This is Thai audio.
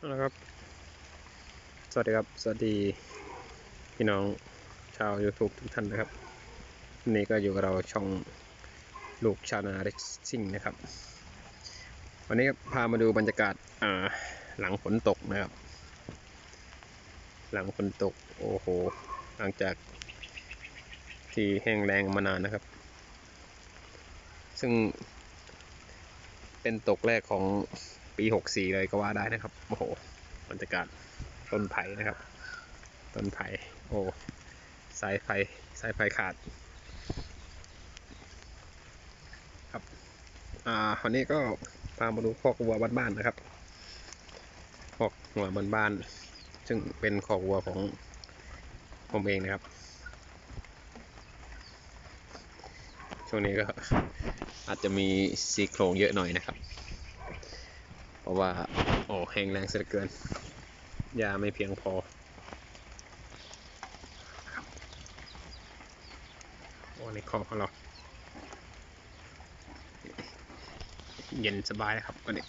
นะครับ สวัสดีครับ สวัสดีพี่น้องชาว YouTube ทุกท่านนะครับวันนี้ก็อยู่กับเราช่องลูกชานาเร็กซิ่งนะครับ วันนี้พามาดูบรรยากาศอ่าหลังฝนตกนะครับ หลังฝนตก โอ้โห หลังจากที่แห้งแรงมานานนะครับ ซึ่งเป็นตกแรกของ ปี64เลยก็ว่าได้นะครับ โอ้โหบรรยากาศต้นไผ่นะครับ ต้นไผ่โอ้สายไฟสายไฟขาด ครับ อ่าวันนี้ก็พามาดูคอกวัวบ้านๆนะครับคอกวัวบ้านๆซึ่งเป็นคอกวัวของผมเองนะครับ ช่วงนี้ก็อาจจะมีซีโครงเยอะหน่อยนะครับ ราะว่า โอ้แห้งแรงเสียเกินยาไม่เพียงพอโอ้ในคอของเรา เย็นสบายครับวันนี้